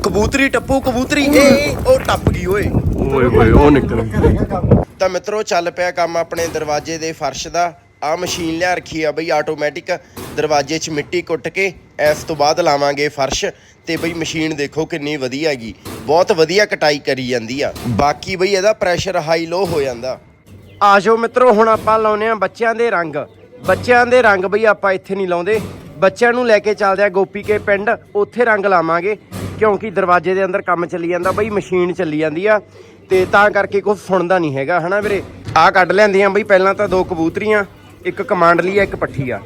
ਕਬੂਤਰੀ ਟੱਪੂ ਕਬੂਤਰੀ ਏ ਉਹ ਟੱਪ ਗਈ ਓਏ। ਓਏ ਹੋਏ ਉਹ ਨਿਕਲ ਤਾਂ ਮਿੱਤਰੋ ਚੱਲ ਪਿਆ ਕੰਮ ਆਪਣੇ ਦਰਵਾਜ਼ੇ ਦੇ ਫਰਸ਼ ਦਾ। ਆ ਮਸ਼ੀਨ ਲਿਆ ਰੱਖੀ ਆ ਬਈ ਆਟੋਮੈਟਿਕ ਦਰਵਾਜ਼ੇ 'ਚ ਮਿੱਟੀ ਕੁੱਟ ਕੇ ਇਸ ਤੋਂ ਬਾਅਦ ਲਾਵਾਂਗੇ ਫਰਸ਼। ਤੇ ਬਈ ਮਸ਼ੀਨ ਦੇਖੋ ਕਿੰਨੀ ਵਧੀਆ ਹੈਗੀ। ਬਹੁਤ ਵਧੀਆ ਕਟਾਈ ਕਰੀ ਜਾਂਦੀ ਆ। ਬਾਕੀ ਬਈ ਇਹਦਾ ਪ੍ਰੈਸ਼ਰ ਹਾਈ ਲੋ ਹੋ ਜਾਂਦਾ। ਆਜੋ ਮਿੱਤਰੋ ਹੁਣ ਆਪਾਂ ਲਾਉਨੇ ਆ ਬੱਚਿਆਂ ਦੇ ਰੰਗ। ਬੱਚਿਆਂ ਦੇ ਰੰਗ ਬਈ ਆਪਾਂ ਇੱਥੇ ਨਹੀਂ ਲਾਉਂਦੇ। ਬੱਚਿਆਂ ਨੂੰ ਲੈ ਕੇ ਚੱਲਦੇ ਆ ਗੋਪੀ ਕੇ ਪਿੰਡ। ਉੱਥੇ ਰੰਗ ਲਾਵਾਂਗੇ। ਕਿਉਂਕਿ ਦਰਵਾਜ਼ੇ ਦੇ ਅੰਦਰ ਕੰਮ ਚੱਲੀ ਜਾਂਦਾ, ਬਈ ਮਸ਼ੀਨ ਚੱਲੀ ਜਾਂਦੀ ਆ, ਤੇ ਤਾਂ ਕਰਕੇ ਕੁਝ ਸੁਣਦਾ ਨਹੀਂ ਹੈਗਾ, ਹਨਾ ਵੀਰੇ? ਆ ਕੱਢ ਲੈਂਦੀਆਂ, ਬਈ ਪਹਿਲਾਂ ਤਾਂ ਦੋ ਕਬੂਤਰੀਆਂ, ਇੱਕ ਕਮਾਂਡਲੀ ਆ, ਇੱਕ ਪੱਠੀ ਆ।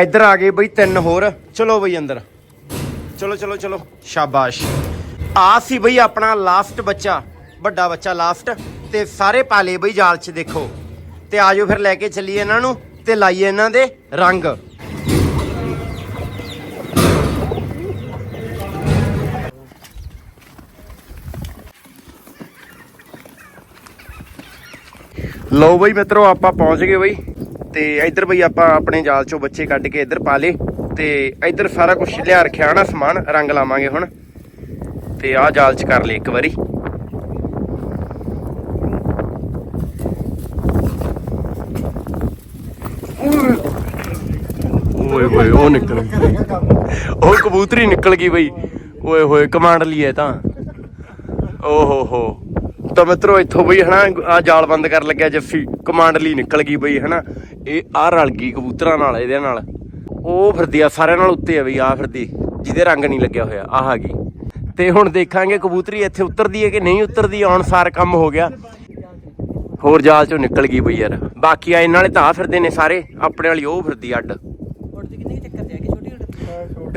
ਇੱਧਰ ਆ ਗਏ ਬਈ ਤਿੰਨ ਹੋਰ। ਚਲੋ ਬਈ ਅੰਦਰ। ਚਲੋ ਚਲੋ ਚਲੋ। ਸ਼ਾਬਾਸ਼। ਆ ਸੀ ਬਈ ਆਪਣਾ ਲਾਸਟ ਬੱਚਾ, ਵੱਡਾ ਬੱਚਾ ਲਾਸਟ ਤੇ ਸਾਰੇ ਪਾਲੇ ਬਈ ਜਾਲ 'ਚ ਦੇਖੋ। ਤੇ ਆਜੋ ਫਿਰ ਲੈ ਕੇ ਚੱਲੀਏ ਇਹਨਾਂ ਨੂੰ, ਤੇ ਲਾਈਏ ਇਹਨਾਂ ਦੇ ਰੰਗ। ਲਓ ਬਈ ਮਿੱਤਰੋ, ਆਪਾਂ ਪਹੁੰਚ ਗਏ ਬਈ। ਤੇ ਇੱਧਰ ਬਈ ਆਪਾਂ ਆਪਣੇ ਜਾਲ ਚੋਂ ਬੱਚੇ ਕੱਢ ਕੇ ਇੱਧਰ ਪਾ ਲੇ ਤੇ ਇੱਧਰ ਸਾਰਾ ਕੁਝ ਲਿਆ ਰੱਖਿਆ ਨਾ ਸਮਾਨ, ਰੰਗ ਲਾਵਾਂਗੇ ਹੁਣ। ਤੇ ਆਹ ਜਾਲ 'ਚ ਕਰ ਲੇ ਇੱਕ ਵਾਰੀ। ਓਏ ਹੋਏ, ਉਹ ਨਿਕਲ ਉਹ ਕਬੂਤਰੀ ਨਿਕਲ ਗਈ ਬਈ। ਓਏ ਹੋਏ, ਕਮਾਂਡ ਲਈ ਹੈ ਤਾਂ। ਓ ਹੋ ਹੋ। ਤਾਂ ਮਿੱਤਰੋ, ਇੱਥੋਂ ਬਈ ਹਨਾ ਆ ਜਾਲ ਬੰਦ ਕਰਨ ਲੱਗਿਆ, ਜੱਫੀ ਕਮਾਂਡ ਲਈ ਨਿਕਲ ਗਈ ਬਈ, ਹਨਾ। ਇਹ ਆ ਰਲ ਗਈ ਕਬੂਤਰਾਂ ਨਾਲ, ਇਹਦੇ ਨਾਲ। ਉਹ ਫਿਰਦੀ ਆ, ਸਾਰਿਆਂ ਨਾਲ ਉੱਤੇ ਆ ਬਈ ਆ ਫਿਰਦੀ, ਜਿਹਦੇ ਰੰਗ ਨਹੀਂ ਲੱਗਿਆ ਹੋਇਆ, ਆਹ ਆ ਗਈ। ਤੇ ਹੁਣ ਦੇਖਾਂਗੇ ਕਬੂਤਰੀ ਇੱਥੇ ਉਤਰਦੀ ਹੈ ਕਿ ਨਹੀਂ ਉਤਰਦੀ, ਆਉਣ ਸਾਰ ਕੰਮ ਹੋ ਗਿਆ। ਹੋਰ ਜਾਲ ਚੋਂ ਨਿਕਲ ਗਈ ਬਈ, ਯਾਰ। ਬਾਕੀ ਆ, ਇਹਨਾਂ ਵਾਲੇ ਤਾਂ ਆ ਫਿਰਦੇ ਨੇ ਸਾਰੇ, ਆਪਣੇ ਵਾਲੀ ਉਹ ਫਿਰਦੀ ਅੱਡ।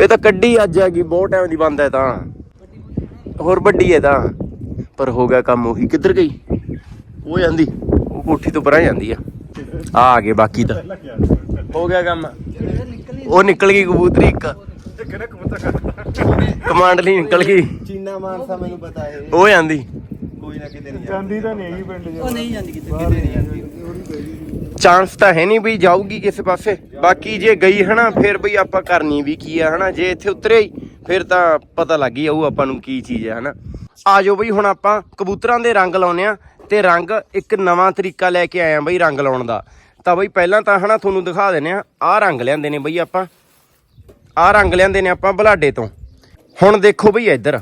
ਇਹ ਤਾਂ ਕੱਢੀ ਅੱਜ ਹੈਗੀ ਬਹੁਤ ਟਾਈਮ ਦੀ ਬੰਦ ਹੈ ਤਾਂ। ਹੋਰ ਵੱਡੀ ਹੈ ਤਾਂ। ਪਰ ਹੋ ਗਿਆ ਕੰਮ ਉਹੀ। ਕਿੱਧਰ ਗਈ? ਉਹ ਜਾਂਦੀ। ਉਹ ਕੋਠੀ ਤੋਂ ਪਰਾਂ ਜਾਂਦੀ ਆ। ਆ ਆ ਗਏ ਬਾਕੀ ਤਾਂ। ਹੋ ਗਿਆ ਕੰਮ। ਉਹ ਨਿਕਲ ਗਈ ਕਬੂਤਰੀ ਇੱਕ। ਕਮਾਂਡ ਲਈ ਨਿਕਲ ਗਈ। ਚੀਨਾ ਮਾਨਸਾ ਮੈਨੂੰ ਪਤਾ ਹੈ ਉਹ ਜਾਂਦੀ। ਕੋਈ ਨਾ ਕਿਤੇ ਨਹੀਂ ਜਾਂਦੀ ਤਾਂ ਨਹੀਂ ਹੈਗੀ ਪਿੰਡ ਉਹ ਨਹੀਂ ਜਾਂਦੀ ਕਿਤੇ। ਕਿਤੇ ਨਹੀਂ ਜਾਂਦੀ। ਚਾਂਸ ਤਾਂ ਹੈ ਨਹੀਂ ਵੀ ਜਾਊਗੀ ਕਿਸੇ ਪਾਸੇ। ਬਾਕੀ ਜੇ ਗਈ ਹਨਾ ਫਿਰ ਬਈ ਆਪਾਂ ਕਰਨੀ ਵੀ ਕੀ ਆ ਹਨਾ। ਜੇ ਇੱਥੇ ਉਤਰੇ ਫਿਰ ਤਾਂ ਪਤਾ ਲੱਗ ਹੀ ਜਾਊ ਆਪਾਂ ਨੂੰ ਕੀ ਚੀਜ਼ ਹੈ ਹਨਾ। ਆ ਜਾਓ ਬਈ, ਹੁਣ ਆਪਾਂ ਕਬੂਤਰਾਂ ਦੇ ਰੰਗ ਲਾਉਨੇ ਆ ਤੇ ਰੰਗ ਇੱਕ ਨਵਾਂ ਤਰੀਕਾ ਲੈ ਕੇ ਆਏ ਆ ਬਈ ਰੰਗ ਲਾਉਣ ਦਾ। ਤਾਂ ਬਈ, ਪਹਿਲਾਂ ਤਾਂ ਹਨਾ ਤੁਹਾਨੂੰ ਦਿਖਾ ਦਿੰਨੇ ਆ ਆਹ ਰੰਗ ਲਿਆਂਦੇ ਨੇ ਬਈ ਆਪਾਂ। ਆਹ ਰੰਗ ਲਿਆਂਦੇ ਨੇ ਆਪਾਂ ਬਲਾਡੇ ਤੋਂ। ਹੁਣ ਦੇਖੋ ਬਈ ਇੱਧਰ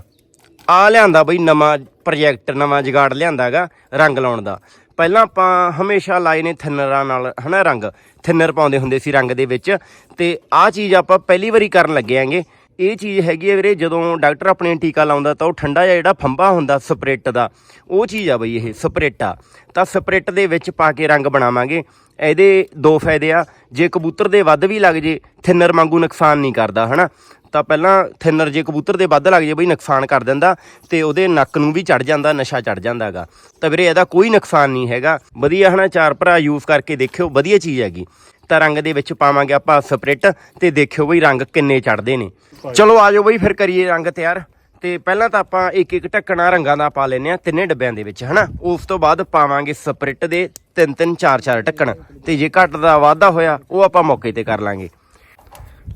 ਆ ਲਿਆਂਦਾ ਬਈ ਨਵਾਂ ਪ੍ਰੋਜੈਕਟ ਨਵਾਂ ਜਗਾੜ ਲਿਆਂਦਾਗਾ ਰੰਗ ਲਾਉਣ ਦਾ। ਪਹਿਲਾਂ ਆਪਾਂ ਹਮੇਸ਼ਾ ਲਾਏ ਨੇ ਥਿਨਰਾਂ ਨਾਲ ਹਨਾ ਰੰਗ, ਥਿਨਰ ਪਾਉਂਦੇ ਹੁੰਦੇ ਸੀ ਰੰਗ ਦੇ ਵਿੱਚ। ਤੇ ਆਹ ਚੀਜ਼ ਆਪਾਂ ਪਹਿਲੀ ਵਾਰੀ ਕਰਨ ਲੱਗੇ ਆਂਗੇ ਇਹ ਚੀਜ਼ ਹੈਗੀ ਹੈ ਵੀਰੇ, ਜਦੋਂ ਡਾਕਟਰ ਆਪਣੇ ਟੀਕਾ ਲਾਉਂਦਾ ਤਾਂ ਉਹ ਠੰਡਾ ਜਿਹਾ ਜਿਹੜਾ ਫੰਬਾ ਹੁੰਦਾ ਸਪਰੇਟ ਦਾ, ਉਹ ਚੀਜ਼ ਆ ਬਈ ਇਹ, ਸਪਰੇਟ ਆ। ਤਾਂ ਸਪਰੇਟ ਦੇ ਵਿੱਚ ਪਾ ਕੇ ਰੰਗ ਬਣਾਵਾਂਗੇ। ਇਹਦੇ ਦੋ ਫਾਇਦੇ ਆ, ਜੇ ਕਬੂਤਰ ਦੇ ਵੱਧ ਵੀ ਲੱਗ ਜੇ, ਥਿਨਰ ਵਾਂਗੂ ਨੁਕਸਾਨ ਨਹੀਂ ਕਰਦਾ, ਹਨਾ? ਤਾਂ ਪਹਿਲਾਂ ਥਿਨਰ ਜੇ ਕਬੂਤਰ ਦੇ ਵੱਧ ਲੱਗ ਜੇ ਬਈ ਨੁਕਸਾਨ ਕਰ ਦਿੰਦਾ ਤੇ ਉਹਦੇ ਨੱਕ ਨੂੰ ਵੀ ਚੜ ਜਾਂਦਾ, ਨਸ਼ਾ ਚੜ ਜਾਂਦਾਗਾ ਤਾਂ ਵੀਰੇ ਇਹਦਾ ਕੋਈ ਨੁਕਸਾਨ ਨਹੀਂ ਹੈਗਾ। ਵਧੀਆ, ਹਨਾ? ਚਾਰ ਭਰਾ ਯੂਜ਼ ਕਰਕੇ ਦੇਖਿਓ, ਵਧੀਆ ਚੀਜ਼ ਹੈਗੀ। ਤਾਂ ਰੰਗ ਦੇ ਵਿੱਚ ਪਾਵਾਂਗੇ ਆਪਾਂ ਸਪਰਿਟ ਤੇ ਦੇਖਿਓ ਬਈ ਰੰਗ ਕਿੰਨੇ ਚੜਦੇ ਨੇ। ਚਲੋ ਆਜੋ ਬਈ ਫਿਰ ਕਰੀਏ ਰੰਗ ਤਿਆਰ। ਤੇ ਪਹਿਲਾਂ ਤਾਂ ਆਪਾਂ ਇੱਕ ਇੱਕ ਢੱਕਣਾ ਰੰਗਾਂ ਦਾ ਪਾ ਲੈਨੇ ਆ ਤਿੰਨੇ ਡੱਬਿਆਂ ਦੇ ਵਿੱਚ, ਹਨਾ? ਉਸ ਤੋਂ ਬਾਅਦ ਪਾਵਾਂਗੇ ਸਪਰਿਟ ਦੇ ਤਿੰਨ ਤਿੰਨ ਚਾਰ ਚਾਰ ਢੱਕਣ। ਤੇ ਜੇ ਘੱਟ ਦਾ ਵਾਧਾ ਹੋਇਆ, ਉਹ ਆਪਾਂ ਮੌਕੇ ਤੇ ਕਰ ਲਾਂਗੇ।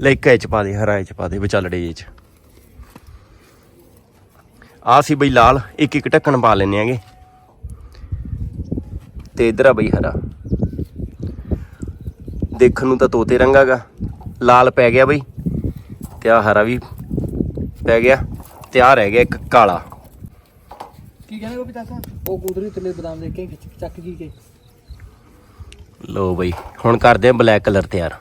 ਲੈ ਇੱਕ ਚ ਪਾ ਦੇ, ਹਰਾ ਚ ਪਾ ਦੇ ਵਿਚਾਲੜੇ ਚ। ਆ ਸੀ ਬਈ ਲਾਲ, ਇੱਕ ਇੱਕ ਢੱਕਣ ਪਾ ਲੈਨੇ ਆਗੇ ਤੇ ਇਧਰ ਆ ਬਈ ਹਰਾ। ਦੇਖਣ ਨੂੰ ਤਾਂ ਤੋਤੇ ਰੰਗਾਗਾ ਲਾਲ ਪੈ ਗਿਆ ਬਈ। ਤੇ ਆ ਹਰਾ ਵੀ ਪੈ ਗਿਆ। ਤੇ ਆ ਰਹਿ ਗਿਆ ਇੱਕ ਕਾਲਾ। ਕੀ ਕਹਿੰਦੇ ਗੋਪੀ ਤਾਸਾ ਉਹ ਕੂਦਰੀ ਥੱਲੇ ਬਦਾਮ ਦੇ ਕੇ ਖਿੱਚ ਚੱਕ ਗਈ ਕੇ। ਲੋ ਬਈ ਹੁਣ ਕਰਦੇ ਆ ਬਲੈਕ ਕਲਰ ਤਿਆਰ।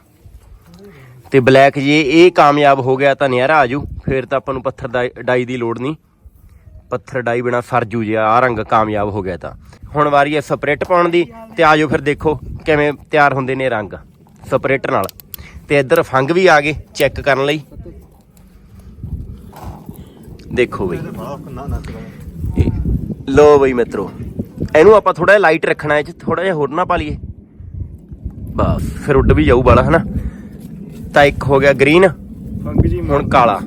ਤੇ ਬਲੈਕ ਜੇ ਇਹ ਕਾਮਯਾਬ ਹੋ ਗਿਆ ਤਾਂ ਨਿਆਰਾ ਆਜੂ। ਫਿਰ ਤਾਂ ਆਪਾਂ ਨੂੰ ਪੱਥਰ ਦਾ ਡਾਈ ਦੀ ਲੋੜ ਨਹੀਂ। ਪੱਥਰ ਡਾਈ ਬਿਨਾ ਸਰਜੂ ਜੇ ਆ ਰੰਗ ਕਾਮਯਾਬ ਹੋ ਗਿਆ ਤਾਂ। ਹੁਣ ਵਾਰੀ ਹੈ ਸਪਰੇਟ ਪਾਉਣ ਦੀ ਤੇ ਆਜੋ ਫਿਰ ਦੇਖੋ ਕਿਵੇਂ ਤਿਆਰ ਹੁੰਦੇ ਨੇ ਰੰਗ। ਸਪਰੇਟ ਨਾਲ। ਤੇ ਇੱਧਰ ਫੰਗ ਵੀ ਆ ਗਏ ਚੈੱਕ ਕਰਨ ਲਈ। ਦੇਖੋ ਬਈ। ਲੋ ਬਈ ਮਿੱਤਰੋ ਇਹਨੂੰ ਆਪਾਂ ਥੋੜਾ ਜਿਹਾ ਲਾਈਟ ਰੱਖਣਾ ਇਹ ਚ ਥੋੜਾ ਜਿਹਾ ਹੋਰ ਨਾ ਪਾ ਲਈਏ ਬਸ ਫਿਰ ਉੱਡ ਵੀ ਜਾਊ ਵਾਲਾ ਹਨਾ? ਤਾਂ ਇੱਕ ਹੋ ਗਿਆ ਗ੍ਰੀਨ ਫੰਗ ਜੀ ਹੁਣ ਕਾਲਾ।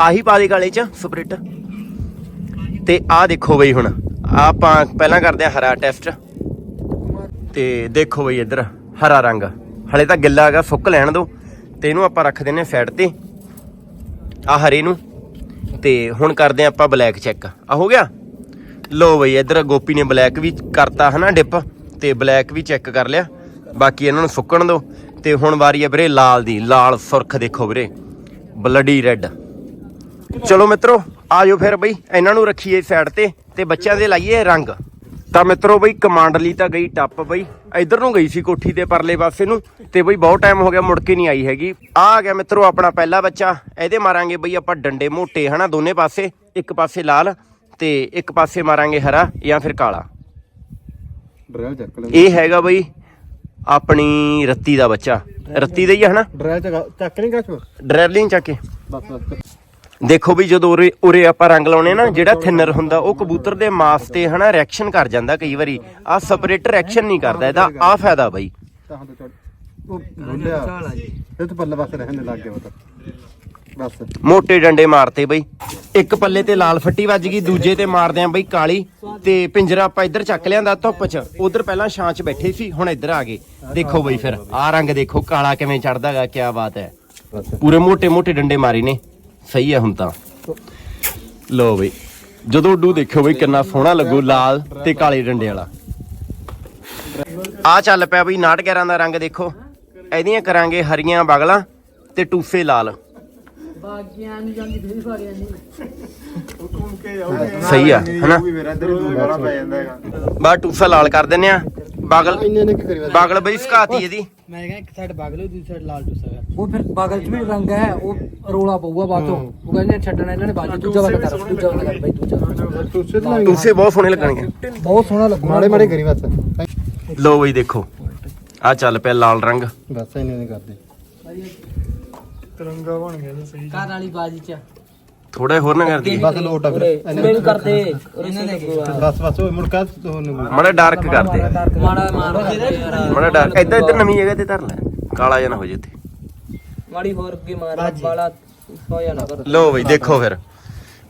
ਆਹੀ ਪਾ ਦੇ ਕਾਲੇ ਚ ਸਪਰਿਟ ਤੇ ਆਹ ਦੇਖੋ ਬਈ ਹੁਣ ਆਪਾਂ ਪਹਿਲਾਂ ਕਰਦੇ ਆ ਹਰਾ ਟੈਸਟ ਤੇ ਦੇਖੋ ਬਈ ਇੱਧਰ ਹਰਾ ਰੰਗ। ਹਲੇ ਤਾਂ ਗਿੱਲਾ ਹੈਗਾ, ਸੁੱਕ ਲੈਣ ਦਿਓ। ਤੇ ਇਹਨੂੰ ਆਪਾਂ ਰੱਖ ਦਿੰਨੇ ਸਾਈਡ ਤੇ। ਆ ਹਰੇ ਨੂੰ। ਤੇ ਹੁਣ ਕਰਦੇ ਹਾਂ ਆਪਾਂ ਬਲੈਕ ਚੈੱਕ ਆ ਹੋ ਗਿਆ? ਲੋ ਬਈ, ਇੱਧਰ ਗੋਪੀ ਨੇ ਬਲੈਕ ਵੀ ਕਰਤਾ ਹਨਾ ਡਿਪ ਤੇ ਬਲੈਕ ਵੀ ਚੈੱਕ ਕਰ ਲਿਆ। ਬਾਕੀ ਇਹਨਾਂ ਨੂੰ ਸੁੱਕਣ ਦਿਓ। ਤੇ ਹੁਣ ਵਾਰੀ ਹੈ ਵੀਰੇ ਲਾਲ ਦੀ। ਲਾਲ ਸੁਰਖ ਦੇਖੋ ਵੀਰੇ। ਬਲੱਡੀ ਰੈੱਡ ਚਲੋ ਮਿੱਤਰੋ ਆਜੋ ਫਿਰ ਬਈ। ਇਹਨਾਂ ਨੂੰ ਰੱਖੀਏ ਸਾਈਡ ਤੇ ਤੇ ਬੱਚਿਆਂ ਦੇ ਲਾਈਏ ਰੰਗ। ਤਾਂ ਮਿੱਤਰੋ ਬਈ ਕਮਾਂਡਲੀ ਤਾਂ ਗਈ ਟੱਪ ਬਈ। ਇੱਧਰ ਨੂੰ ਗਈ ਸੀ ਕੋਠੀ ਤੇ ਪਰਲੇ ਪਾਸੇ ਨੂੰ ਤੇ ਬਈ ਬਹੁਤ ਟਾਈਮ ਹੋ ਗਿਆ ਮੁੜ ਕੇ ਨਹੀਂ ਆਈ ਹੈਗੀ। ਆ ਆ ਗਿਆ ਮਿੱਤਰੋ ਆਪਣਾ ਪਹਿਲਾ ਬੱਚਾ। ਇਹਦੇ ਮਾਰਾਂਗੇ ਬਈ ਆਪਾਂ ਡੰਡੇ ਮੋਟੇ ਹਨਾ ਦੋਨੇ ਪਾਸੇ। ਇੱਕ ਪਾਸੇ ਲਾਲ ਤੇ ਇੱਕ ਪਾਸੇ ਮਾਰਾਂਗੇ ਹਰਾ ਜਾਂ ਫਿਰ ਕਾਲਾ। ਡਰੈਲ ਚੱਕ ਲੈ ਇਹ ਹੈਗਾ ਬਈ ਆਪਣੀ ਰੱਤੀ ਦਾ ਬੱਚਾ। ਰੱਤੀ ਦਾ ਹੀ ਹਨਾ? ਡਰੈਲ ਚੱਕ ਨਹੀਂ ਕੱਚ। ਡਰੈਲਿੰਗ ਚੱਕ। ਬਸ ਬਸ। ਦੇਖੋ ਵੀ ਜਦੋਂ ਉਰੇ ਉਰੇ ਆਪਾਂ ਰੰਗ ਲਾਉਣੇ ਨਾ ਜਿਹੜਾ ਥਿਨਰ ਹੁੰਦਾ ਉਹ ਕਬੂਤਰ ਦੇ ਮਾਸ ਤੇ ਹਨਾ ਰਿਐਕਸ਼ਨ ਕਰ ਜਾਂਦਾ ਕਈ ਵਾਰੀ। ਆ ਸਪਰੇਟਰ ਰਿਐਕਸ਼ਨ ਨਹੀਂ ਕਰਦਾ ਇਹਦਾ ਆ ਫਾਇਦਾ ਬਈ। ਤਾਂ ਤੋਂ ਚੜ ਉਹ ਬੋਲਿਆ ਇਹ ਤਾਂ ਪੱਲੇ ਪਾਸੇ ਰਹਿਣ ਲੱਗ ਗਿਆ ਮਤਲਬ। ਬਸ। ਮੋਟੇ ਡੰਡੇ ਮਾਰਤੇ ਬਈ। ਇੱਕ ਪੱਲੇ ਤੇ ਲਾਲ ਫੱਟੀ ਵੱਜ ਗਈ ਦੂਜੇ ਤੇ ਮਾਰਦੇ ਆਂ ਬਈ ਕਾਲੀ। ਤੇ ਪਿੰਜਰਾ ਆਪਾਂ ਇੱਧਰ ਚੱਕ ਲਿਆਂਦਾ ਧੁੱਪ 'ਚ। ਉਧਰ ਪਹਿਲਾਂ ਛਾਂ 'ਚ ਬੈਠੇ ਸੀ ਹੁਣ ਇੱਧਰ ਆ ਗਏ। ਦੇਖੋ ਬਈ ਫਿਰ ਆ ਰੰਗ ਦੇਖੋ ਕਾਲਾ ਕਿਵੇਂ ਚੜਦਾਗਾ ਕੀ ਬਾਤ ਹੈ। ਪੂਰੇ ਮੋਟੇ ਮੋਟੇ ਡੰਡੇ ਮਾਰੇ ਨੇ। ਸਹੀ ਹੈ ਹੁਣ ਤਾਂ। ਲੋ ਬਈ ਜਦੋਂ ਉੱਡੂ ਦੇਖਿਓ ਬਈ ਕਿੰਨਾ ਸੋਹਣਾ ਲੱਗੂ ਲਾਲ ਤੇ ਕਾਲੇ ਡੰਡੇ ਵਾਲਾ। ਆ ਚੱਲ ਪਿਆ ਬਈ 911 ਦਾ ਰੰਗ ਦੇਖੋ। ਇਹਦੀਆਂ ਕਰਾਂਗੇ ਹਰੀਆਂ ਬਗਲਾਂ ਤੇ ਟੂਫੇ ਲਾਲ। ਬਾਗੀਆਂ ਨਹੀਂ ਜਾਂਦੀ ਫੇਰ ਸਾਰੀਆਂ ਨਹੀਂ ਸਹੀ ਆ ਹਨਾ? ਵੀ ਮੇਰਾ ਇੱਧਰ ਹੀ ਦੂਰ ਵਾਲਾ ਪੈ ਜਾਂਦਾ ਹੈਗਾ। ਬਾ ਟੂਫਾ ਲਾਲ ਕਰ ਦਿੰਨੇ ਆ। ਬਗਲ ਇੰਨੇ ਨੇ ਕੀ ਕਰੀ ਬਸ ਬਗਲ ਬਈ ਸੁਕਾਤੀ ਇਹਦੀ। ਮੈਂ ਕਹਿੰਦਾ ਇੱਕ ਸਾਈਡ ਬਾਗਲ ਦੂਜੀ ਸਾਈਡ ਲਾਲ ਟੁੱਸਾ ਹੈ ਉਹ ਫਿਰ ਬਾਗਲ ਚ ਵੀ ਰੰਗ ਹੈ ਉਹ ਰੋਲਾ ਪਊਗਾ ਬਾਤੋਂ ਉਹ ਕਹਿੰਦੇ ਛੱਡਣਾ ਇਹਨਾਂ ਨੇ ਬਾਜੂ ਦੂਜਾ ਵਾਲਾ ਕਰ ਦੂਜਾ ਵਾਲਾ ਕਰ ਬਈ ਦੂਜਾ ਟੂਸੇ ਤੇ ਟੂਫੇ ਬਹੁਤ ਸੋਹਣੇ ਲੱਗਣਗੇ। ਬਹੁਤ ਸੋਹਣਾ ਲੱਗੂ ਮਾੜੇ ਮਾੜੇ ਕਰੀ ਬਸ। ਲੋ ਬਈ ਦੇਖੋ ਆ ਚੱਲ ਪਿਆ ਲਾਲ ਰੰਗ। ਬਸ ਇੰਨੇ ਨਹੀਂ ਕਰਦੇ। ਤਿਰੰਗਾ ਬਣ ਗਿਆ ਤਾਂ ਸਹੀ ਘਰ ਵਾਲੀ ਬਾਜੀ ਚ। ਥੋੜਾ ਹੋਰ ਨਾ ਕਰ ਦਈਏ। ਬਸ ਲੋਟ ਆ ਫਿਰ। ਮੈਨੂੰ ਕਰਦੇ। ਇਹਨਾਂ ਨੇ ਬਸ ਬਸ ਉਹ ਮੁੜ ਕਾ ਤੁਹਾਨੂੰ ਮਾੜਾ ਡਾਰਕ ਕਰ ਦੇ। ਮਾੜਾ ਮਾਰੋ ਮਾੜਾ ਡਾਰਕ ਇੱਧਰ ਇੱਧਰ ਨਵੀਂ ਜਗ੍ਹਾ ਤੇ ਧਰ ਲੈ। ਕਾਲਾ ਜਿਹਾ ਨਾ ਹੋ ਜੇ ਇੱਥੇ ਮਾੜੀ ਹੋਰ ਅੱਗੇ ਮਾਰ ਬਾਲਾ ਹੋ ਜਾਣਾ ਕਰ। ਲੋ ਬਈ ਦੇਖੋ ਫਿਰ।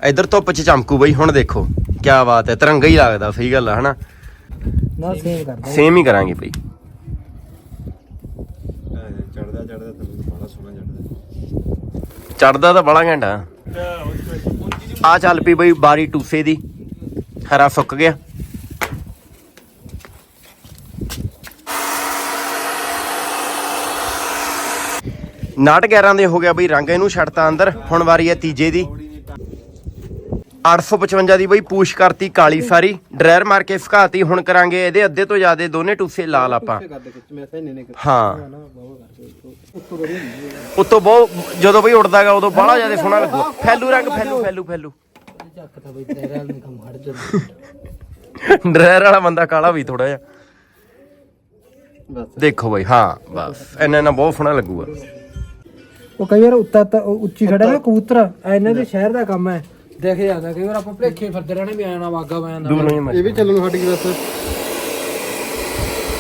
ਇੱਧਰ ਧੁੱਪ ਚ ਚਮਕੂ ਬਈ ਹੁਣ ਦੇਖੋ। ਕੀ ਬਾਤ ਹੈ ਤਿਰੰਗਾ ਹੀ ਲੱਗਦਾ ਸਹੀ ਗੱਲ ਆ ਹਨਾ? ਨਾ ਸੇਵ ਕਰ ਸੇਮ ਹੀ ਕਰਾਂਗੇ ਬਈ। ਚੜਦਾ ਚੜਦਾ ਤੁਹਾਨੂੰ ਬੜਾ ਸੋਹਣਾ ਚੜਦਾ ਚੜਦਾ ਤਾਂ ਬੜਾ ਘੰਟਾ ਆ ਚੱਲ ਪਈ ਬਈ ਬਾਰੀ ਟੂਸੇ ਦੀ। ਹਰਾ ਸੁੱਕ ਗਿਆ। ਨਾਟ 11 ਦੇ ਹੋ ਗਿਆ ਬਈ, ਰੰਗ ਇਹਨੂੰ ਛੱਡਤਾ ਅੰਦਰ। ਹੁਣ ਵਾਰੀ ਹੈ ਤੀਜੇ ਦੀ। 855 ਦੀ ਬਈ ਪੂਛ ਕਰਤੀ ਕਾਲੀ ਸਾਰੀ। ਡਰਾਇਰ ਮਾਰ ਕੇ ਸੁਕਾਤੀ ਹੁਣ ਕਰਾਂਗੇ ਇਹਦੇ ਅੱਧੇ ਤੋਂ ਜ਼ਿਆਦਾ ਦੋਨੇ ਟੂਸੇ ਲਾਲ ਆਪਾਂ। ਹਾਂ। ਉਤੋਂ ਬਹੁਤ ਜਦੋਂ ਬਈ ਉੜਦਾਗਾ ਉਦੋਂ ਬੜਾ ਜ਼ਿਆਦਾ ਸੋਹਣਾ ਲੱਗੂ। ਫੈਲੂ ਰੰਗ ਫੈਲੂ ਫੈਲੂ ਫੈਲੂ। ਨੇ ਡਰਾਇਰ ਵਾਲਾ ਬੰਦਾ ਕਾਲਾ ਵੀ ਥੋੜਾ ਜਿਹਾ। ਦੇਖੋ ਬਈ ਹਾਂ ਬਸ। ਇੰਨਾ ਇੰਨਾ ਬਹੁਤ ਸੋਹਣਾ ਲੱਗੂਗਾ। ਉਹ ਕਈ ਵਾਰ ਉੱਤਾ ਉੱਚੀ ਖੜਾ ਨਾ ਕਬੂਤਰ। ਇਹਨਾਂ ਦੇ ਸ਼ਹਿਰ ਦਾ ਕੰਮ ਹੈ। ਦੇਖ ਜਾਂਦਾ ਕਈ ਵਾਰ ਆਪਾਂ ਭਲੇਖੇ ਫਿਰਦੇ ਰਹਿਣੇ ਵੀ ਆਣਾ ਵਾਗਾ ਦੂਰੋਂ ਹੀ ਇਹ ਵੀ ਚੱਲਣ ਨੂੰ ਹਟ ਗਈ ਬਸ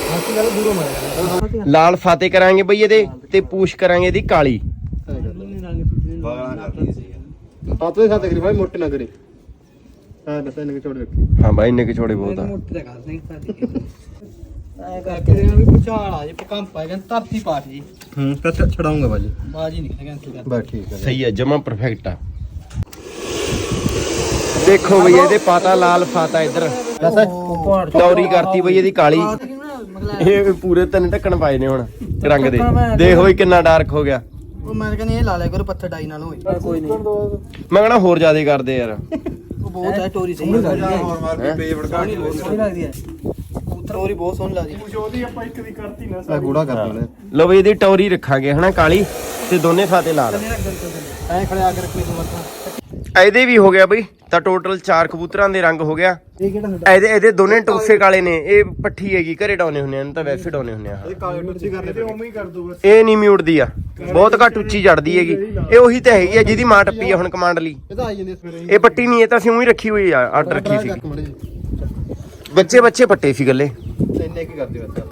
ਹੱਥ ਨਾਲ ਦੂਰੋਂ ਮਾਰਿਆ ਲਾਲ ਫਾਤੇ ਕਰਾਂਗੇ ਬਈ ਇਹਦੇ ਤੇ ਪੂਛ ਕਰਾਂਗੇ ਇਹਦੀ ਕਾਲੀ। ਹੱਥ ਦੇ ਸਾਥ ਕਰੀ ਭਾਈ ਮੋਟੇ ਨਾ ਕਰੀ ਹਾਂ ਬਸ ਇਹਨੇ ਛੋੜ ਰੱਖੀ। ਹਾਂ ਬਾਈ ਇੰਨੇ ਕਿ ਛੋੜੇ ਬਹੁਤ ਆ। ਮੋਟੇ ਦਾ ਖਾਸ ਨਹੀਂ ਸਾਡੀ ਐ ਕਰਕੇ ਵੀ ਪੁਚਾਲ ਆ ਜੇ ਕੰਪ ਆ ਗਿਆ ਧਰਤੀ ਪਾਟ ਜੀ। ਹੂੰ ਕੱਟ ਛਡਾਉਂਗਾ ਬਾਜੀ। ਬਾਜੀ ਨਹੀਂ ਕੈਂਸਲ ਕਰ। ਬਸ ਠੀਕ ਹੈ ਸਹੀ ਹੈ ਜਮਾ ਪਰਫੈਕਟ ਆ। ਦੇਖੋ ਬਈ ਇਹਦੇ ਪਾਤਾ ਲਾਲ ਫਾਤਾ ਇੱਧਰ। ਟੌਰੀ ਕਰਤੀ ਬਈ ਇਹਦੀ ਕਾਲੀ। ਇਹ ਪੂਰੇ ਤਿੰਨ ਢੱਕਣ ਪਾਏ ਨੇ ਹੁਣ ਰੰਗ ਦੇ। ਦੇਖ ਬਈ ਕਿੰਨਾ ਡਾਰਕ ਹੋ ਗਿਆ। ਉਹ ਮੈਂ ਕਹਿੰਦਾ ਇਹ ਲਾ ਲਿਆ ਕਰੋ ਪੱਥਰ ਡਾਈ ਨਾਲ ਹੋਏ। ਕੋਈ ਨਹੀਂ ਮੈਂ ਕਹਣਾ ਹੋਰ ਜ਼ਿਆਦਾ ਕਰਦੇ ਯਾਰ। ਉਹ ਬਹੁਤ ਹੈ ਟੋਰੀ ਸਹੀ ਲੱਗਦੀ ਹੈ। ਹੋਰ ਮਾਰ ਕੇ ਪੇਜ ਵੜਕਾ ਲੱਗਦੀ ਹੈ। ਟੋਰੀ ਬਹੁਤ ਸੋਹਣੀ ਲੱਗਦੀ ਹੈ। ਕੁਛ ਉਹਦੀ ਆਪਾਂ ਇੱਕ ਦੀ ਕਰਤੀ ਨਾ ਆ ਗੂੜਾ ਕਰ ਲੈਣਾ ਲੋ ਬਈ ਇਹਦੀ ਟੌਰੀ ਰੱਖਾਂਗੇ ਹਨਾ ਕਾਲੀ? ਤੇ ਦੋਨੇ ਫਾਤੇ ਲਾਲ ਐ ਖੜੇ ਆ ਕੇ ਰੱਖੀ ਤੂੰ। ਮੱਥਾ ਇਹਦੇ ਵੀ ਹੋ ਗਿਆ ਬਈ। ਤਾਂ ਟੋਟਲ 4 ਕਬੂਤਰਾਂ ਦੇ ਰੰਗ ਹੋ ਗਿਆ। ਇਹ ਕਿਹੜਾ ਸਾਡਾ ਇਹਦੇ ਇਹਦੇ ਦੋਨੇ ਟੋਸੇ ਕਾਲੇ ਨੇ ਇਹ ਪੱਠੀ ਹੈਗੀ ਘਰੇ ਡਾਉਨੇ ਹੁੰਨੇ ਆ ਇਹਨੂੰ ਤਾਂ ਵੈਸੇ ਡਾਉਨੇ ਹੁੰਨੇ ਆ। ਕਾਲੇ ਟੁੱਚੀ ਕਰ ਤੇ ਉਵੇਂ ਹੀ ਕਰ ਦੋ ਬਸ। ਇਹ ਨਹੀਂ ਮਿਊਟਦੀ ਆ। ਬਹੁਤ ਘੱਟ ਉੱਚੀ ਚੜਦੀ ਹੈਗੀ। ਇਹ ਉਹੀ ਤਾਂ ਹੈਗੀ ਆ ਜਿਹਦੀ ਮਾਂ ਟੱਪੀ ਆ ਹੁਣ ਕਮਾਂਡ ਲਈ। ਇਹ ਤਾਂ ਆਈ ਜਾਂਦੇ ਸਵੇਰੇ ਇਹ ਪੱਟੀ ਨਹੀਂ ਇਹ ਤਾਂ ਅਸੀਂ ਉਹੀ ਰੱਖੀ ਹੋਈ ਆ ਆਰਡਰ ਰੱਖੀ ਸੀ ਬੱਚੇ ਬੱਚੇ ਪੱਟੇ ਸੀ ਗੱਲੇ ਇੰਨੇ ਕੀ ਕਰਦੇ ਬਸ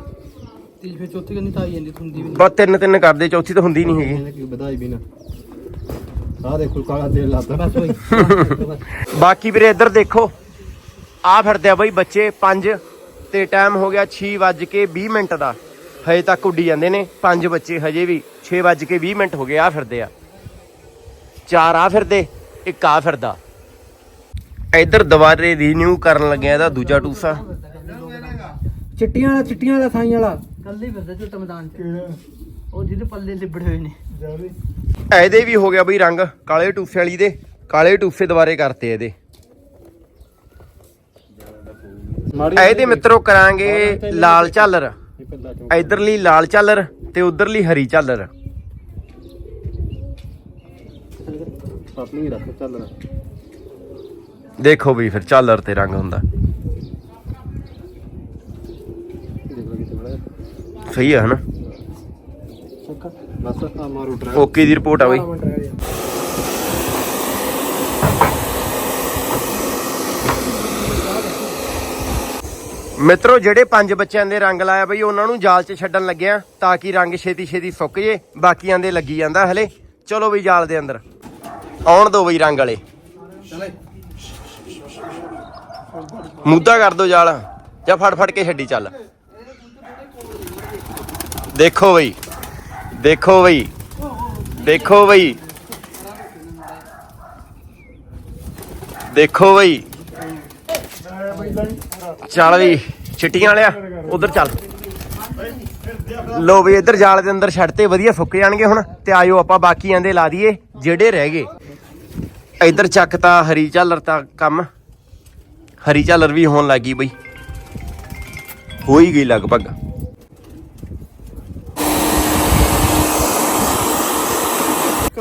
ਤੀਜ ਫੇ ਚੌਥੀ ਕੰਨੀ ਤਾਂ ਆਈ ਜਾਂਦੀ ਹੁੰਦੀ ਵੀ ਬਸ ਤਿੰਨ ਤਿੰਨ ਕਰਦੇ ਚੌਥੀ ਤਾਂ ਹੁੰਦੀ ਨਹੀਂ ਹੈਗੀ। ਇਹਨੇ ਕੀ ਵਧਾਈ ਵੀ ਨਾ। ਆ ਦੇਖੋ ਕਾਲਾ ਤੇਲ ਲਾਤਾ ਬਸ ਹੋਈ ਬਾਕੀ ਵੀਰੇ ਇੱਧਰ ਦੇਖੋ ਆ ਫਿਰਦੇ ਆ ਬਈ ਬੱਚੇ 5 ਤੇ ਟਾਈਮ ਹੋ ਗਿਆ 6 ਵੱਜ ਕੇ 20 ਮਿੰਟ ਦਾ। ਹਜੇ ਤੱਕ ਉੱਡੀ ਜਾਂਦੇ ਨੇ ਪੰਜ ਬੱਚੇ ਹਜੇ ਵੀ 6 ਵੱਜ ਕੇ 20 ਮਿੰਟ ਹੋ ਗਏ ਆ ਫਿਰਦੇ ਆ। ਚਾਰ ਆ ਫਿਰਦੇ ਇੱਕ ਆ ਫਿਰਦਾ। ਇੱਧਰ ਦੁਬਾਰੇ ਰੀਨਿਊ ਕਰਨ ਲੱਗਿਆ ਇਹਦਾ ਦੂਜਾ ਟੂਸਾ। ਚਿੱਟੀਆਂ ਵਾਲਾ ਚਿੱਟੀਆਂ ਵਾਲਾ ਸਾਈ ਵਾਲਾ। ਕੱਲ ਹੀ ਫਿਰਦਾ ਝੁੱਟ ਮੈਦਾਨ 'ਚ। ਉਹ ਜਿਹਦੇ ਪੱਲੇ ਲਿਬੜੇ ਹੋਏ ਨੇ। ਇਹਦੇ ਵੀ ਹੋ ਗਿਆ ਬਈ ਰੰਗ ਕਾਲੇ ਟੂਸੇ ਵਾਲੀ ਦੇ ਕਾਲੇ ਟੂਸੇ ਦੁਬਾਰੇ ਕਰਤੇ ਇਹਦੇ। ਇਹਦੇ ਮਿੱਤਰੋ ਕਰਾਂਗੇ ਲਾਲ ਝਾਲਰ। ਇਧਰਲੀ ਲਾਲ ਝਾਲਰ ਤੇ ਉਧਰਲੀ ਹਰੀ ਝਾਲਰ। ਦੇਖੋ ਬਈ ਫਿਰ ਝਾਲਰ ਤੇ ਰੰਗ ਹੁੰਦਾ। ਸਹੀ ਹੈ ਹਨਾ? ਬਸ ਆ ਮਾਰੂ ਟਰੈਕ। ਓਕੇ ਦੀ ਰਿਪੋਰਟ ਆ ਬਈ। ਮਿੱਤਰੋ ਜਿਹੜੇ ਪੰਜ ਬੱਚਿਆਂ ਦੇ ਰੰਗ ਲਾਇਆ ਬਈ ਉਹਨਾਂ ਨੂੰ ਜਾਲ 'ਚ ਛੱਡਣ ਲੱਗਿਆ ਤਾਂ ਕਿ ਰੰਗ ਛੇਤੀ ਛੇਤੀ ਸੁੱਕ ਜੇ। ਬਾਕੀਆਂ ਦੇ ਲੱਗੀ ਜਾਂਦਾ ਹਲੇ। ਚਲੋ ਬਈ ਜਾਲ ਦੇ ਅੰਦਰ। ਆਉਣ ਦੋ ਬਈ ਰੰਗ ਵਾਲੇ। ਮੁੱਦਾ ਕਰ ਦੋ ਜਾਲ। ਜਾਂ ਫੜ ਫੜ ਕੇ ਛੱਡੀ ਚੱਲ। ਦੇਖੋ ਬਈ। ਦੇਖੋ ਬਈ। ਦੇਖੋ ਬਈ। ਦੇਖੋ ਬਈ। ਚੱਲ ਬਈ ਛਿੱਟੀਆਂ ਵਾਲਿਆ, ਉਧਰ ਚੱਲ। ਲੋ ਵੀ ਇੱਧਰ ਜਾਲ ਦੇ ਅੰਦਰ ਛੱਡ ਤੇ ਵਧੀਆ ਸੁੱਕ ਜਾਣਗੇ ਹੁਣ, ਤੇ ਆਇਓ ਆਪਾਂ ਬਾਕੀਆਂ ਦੇ ਲਾ ਦਈਏ, ਜਿਹੜੇ ਰਹਿ ਗਏ। ਇੱਧਰ ਚੱਕ ਤਾਂ ਹਰੀ ਝਾਲਰ ਤਾਂ ਕੰਮ। ਹਰੀ ਝਾਲਰ ਵੀ ਹੋਣ ਲੱਗੀ ਬਈ। ਹੋ ਹੀ ਗਈ ਲਗਭਗ।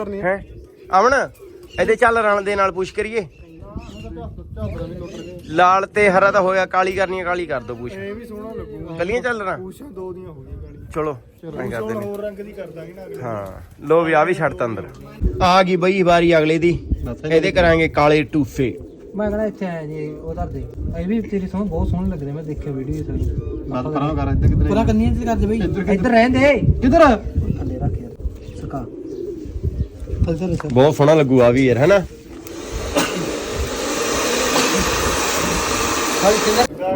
ਕਰਨੀ ਹੈ? ਅਮਨ ਇਹਦੇ ਚੱਲ ਰਣ ਦੇ ਨਾਲ ਪੁਸ਼ ਕਰੀਏ। ਲਾਲ ਤੇ ਹਰਾ ਤਾਂ ਹੋਇਆ ਕਾਲੀ ਕਰਨੀ ਹੈ ਕਾਲੀ ਕਰ ਦੋ ਪੁਸ਼ ਇਹ ਵੀ ਸੋਹਣਾ ਲੱਗੂਗਾ। ਕੱਲੀਆਂ ਚੱਲ ਰਾਂ ਪੂਛਾਂ ਦੋ ਦੀਆਂ ਹੋ ਗਈਆਂ ਚਲੋ ਐਂ ਕਰਦੇ ਹੁਣ ਨੇ। ਹੋਰ ਰੰਗ ਦੀ ਕਰ ਦਾਂਗੇ ਨਾ ਅਗਲੇ। ਹਾਂ ਲੋ ਵੀ ਆ ਵੀ ਛੱਡਤਾ ਅੰਦਰ। ਆ ਗਈ ਬਈ ਵਾਰੀ ਅਗਲੇ ਦੀ। ਇਹਦੇ ਕਰਾਂਗੇ ਕਾਲੇ ਟੂਫੇ। ਮੈਂ ਕਹਿੰਦਾ ਇੱਥੇ ਆਇਆ ਜੀ ਉਧਰ ਦੇ। ਇਹ ਵੀ ਤੇਰੀ ਸੋਹਣ ਬਹੁਤ ਸੋਹਣੀ ਲੱਗ ਰਹੀ ਮੈਂ ਦੇਖਿਆ ਵੀਡੀਓ ਸਾਡੀ ਬਸ ਪਰਾਂ ਕਰ ਇੱਧਰ ਕਿਤੇ ਪੂਰਾ ਕੰਨੀ ਤੇ ਕਰਦੇ ਬਈ। ਇੱਧਰ ਰਹਿੰਦੇ ਕਿੱਧਰ? ਸਰ। ਬਹੁਤ ਸੋਹਣਾ ਲੱਗੂ ਆ ਵੀ ਯਾਰ ਹੈਨਾ?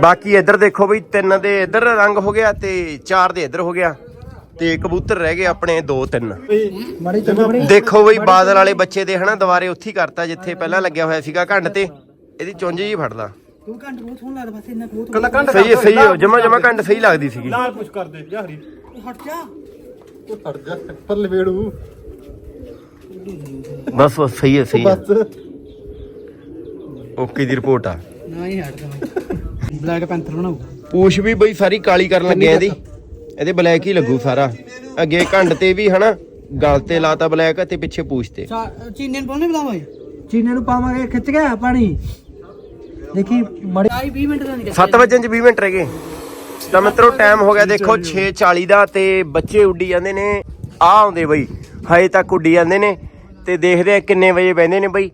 ਬਾਕੀ ਇੱਧਰ ਦੇਖੋ ਬਈ ਤਿੰਨ ਦੇ ਇੱਧਰ ਰੰਗ ਹੋ ਗਿਆ ਤੇ ਚਾਰ ਦੇ ਇੱਧਰ ਹੋ ਗਿਆ ਤੇ ਕਬੂਤਰ ਰਹਿ ਗਏ ਆਪਣੇ ਦੋ ਤਿੰਨ। ਦੇਖੋ ਬਈ ਬਾਦਲ ਵਾਲੇ ਬੱਚੇ ਦੇ ਹਨਾ ਦੁਬਾਰੇ ਉੱਥੇ ਹੀ ਕਰਤਾ ਜਿੱਥੇ ਪਹਿਲਾਂ ਲੱਗਿਆ ਹੋਇਆ ਸੀਗਾ ਘੰਡ ਤੇ ਇਹਦੀ ਚੁੰਝ ਜੀ ਫੜਦਾ। ਤੂੰ ਘੰਟ ਲੱਗਦਾ ਬਸ ਇੰਨਾ ਕੱਲਾ ਸਹੀ ਹੈ ਸਹੀ ਹੈ ਜਮਾ ਜਮਾ ਘੰਡ ਸਹੀ ਲੱਗਦੀ ਸੀਗੀ। ਲਾਲ ਪੁਸ਼ ਕਰ ਦੇ ਜਾ ਹਰੀ। ਹਟ ਜਾ। ਉਹ ਫੜ ਜਾ ਪਰ ਲਵੇੜੂ ਬਸ ਬਸ ਸਹੀ ਹੈ ਸਹੀ ਹੈ। ਬਸ। ਓਕੇ ਦੀ ਰਿਪੋਰਟ ਆ। ਨਾ ਹੀ ਹਟ ਬਲੈਕ ਪੈਂਥਰ ਬਣਾਉ ਪੂਛ ਵੀ ਬਈ ਸਾਰੀ ਕਾਲੀ ਕਰਨ ਲੱਗੇ ਆ ਇਹਦੀ। ਇਹਦੇ ਬਲੈਕ ਹੀ ਲੱਗੂ ਸਾਰਾ। ਅੱਗੇ ਘੰਡ ਤੇ ਵੀ ਹਨਾ ਗਲ ਤੇ ਲਾਤਾ ਬਲੈਕ ਤੇ ਪਿੱਛੇ ਪੂਛ ਤੇ। ਚੀਨੇ ਨੂੰ ਪਾਉਣੇ ਬਲਾਵਾਂ ਚੀਨੇ ਨੂੰ ਪਾਵਾਂਗੇ ਖਿੱਚ ਗਿਆ ਪਾਣੀ। ਦੇਖੀ ਮੜੀ ਆਈ 20 ਮਿੰਟ ਦਾ ਨਹੀਂ 7 ਵਜੇ ਚ 20 ਮਿੰਟ ਰਹਿ ਗਏ। ਤਾਂ ਮਿੱਤਰੋ ਟਾਈਮ ਹੋ ਗਿਆ ਦੇਖੋ 6:40 ਦਾ ਤੇ ਬੱਚੇ ਉੱਡੀ ਜਾਂਦੇ ਨੇ। ਆ ਆਉਂਦੇ ਬਈ ਹਜੇ ਤੱਕ ਉੱਡੀ ਜਾਂਦੇ ਨੇ। ਤੇ ਦੇਖਦੇ ਆ ਕਿੰਨੇ ਵਜੇ ਬਹਿੰਦੇ ਨੇ ਬਈ।